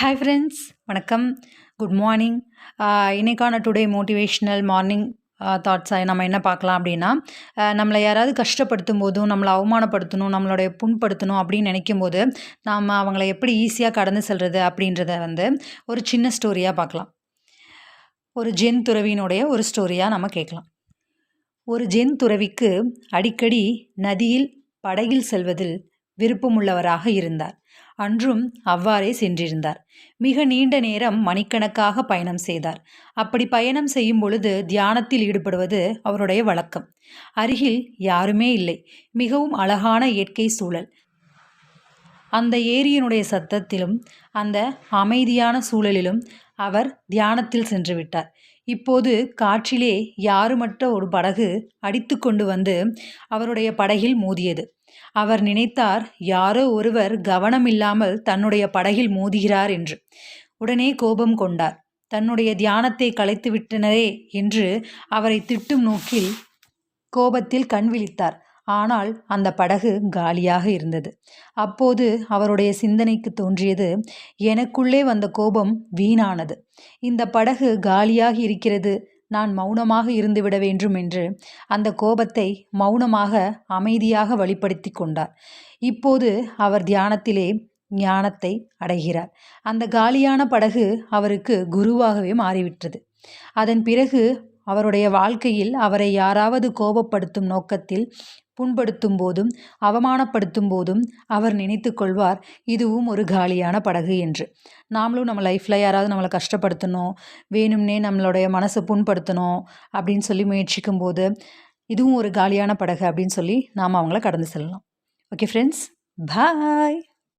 Hi friends வணக்கம். Good morning இன்றைக்கான today motivational morning தாட்ஸாக நம்ம என்ன பார்க்கலாம் அப்படின்னா நம்மளை யாராவது கஷ்டப்படுத்தும் போதும் நம்மளை அவமானப்படுத்தணும் நம்மளுடைய புண்படுத்தணும் அப்படின்னு நினைக்கும் போது நாம் அவங்கள எப்படி ஈஸியாக கடந்து செல்வது அப்படின்றத வந்து ஒரு சின்ன ஸ்டோரியாக பார்க்கலாம். ஒரு ஜென் துறவியினுடைய ஒரு ஸ்டோரியாக நம்ம கேட்கலாம். ஒரு ஜென் துறவிக்கு அடிக்கடி நதியில் படகில் செல்வதில் விருப்பமுள்ளவராக இருந்தார். அன்றும் அவ்வாறே சென்றிருந்தார். மிக நீண்ட நேரம் மணிக்கணக்காக பயணம் செய்தார். அப்படி பயணம் செய்யும் பொழுது தியானத்தில் ஈடுபடுவது அவருடைய வழக்கம். அருகில் யாருமே இல்லை. மிகவும் அழகான இயற்கை சூழல். அந்த ஏரியினுடைய சத்தத்திலும் அந்த அமைதியான சூழலிலும் அவர் தியானத்தில் சென்று விட்டார். இப்போது காற்றிலே யாருமற்ற ஒரு படகு அடித்து கொண்டு வந்து அவருடைய படகில் மோதியது. அவர் நினைத்தார் யாரோ ஒருவர் கவனமில்லாமல் தன்னுடைய படகில் மோதுகிறார் என்று. உடனே கோபம் கொண்டார். தன்னுடைய தியானத்தை கலைத்து விட்டனரே என்று அவரை திட்டும் நோக்கில் கோபத்தில் கண் விழித்தார். ஆனால் அந்த படகு காலியாக இருந்தது. அப்போது அவருடைய சிந்தனைக்கு தோன்றியது எனக்குள்ளே வந்த கோபம் வீணானது. இந்த படகு காலியாக இருக்கிறது. நான் மௌனமாக இருந்துவிட வேண்டும் என்று அந்த கோபத்தை மௌனமாக அமைதியாக வழிப்படுத்தி கொண்டார். இப்போது அவர் தியானத்திலே ஞானத்தை அடைகிறார். அந்த காலியான படகு அவருக்கு குருவாகவே மாறிவிட்டது. அதன் பிறகு அவருடைய வாழ்க்கையில் அவரை யாராவது கோபப்படுத்தும் நோக்கத்தில் புண்படுத்தும் போதும் அவமானப்படுத்தும் போதும் அவர் நினைத்து கொள்வார் இதுவும் ஒரு காலியான படகு என்று. நாமளும் நம்ம லைஃப்பில் யாராவது நம்மளை கஷ்டப்படுத்தணும் வேணும்னே நம்மளுடைய மனசை புண்படுத்தணும் அப்படின்னு சொல்லி முயற்சிக்கும் போது இதுவும் ஒரு காலியான படகு அப்படின்னு சொல்லி நாம் அவங்கள கடந்து செல்லலாம். Okay friends bye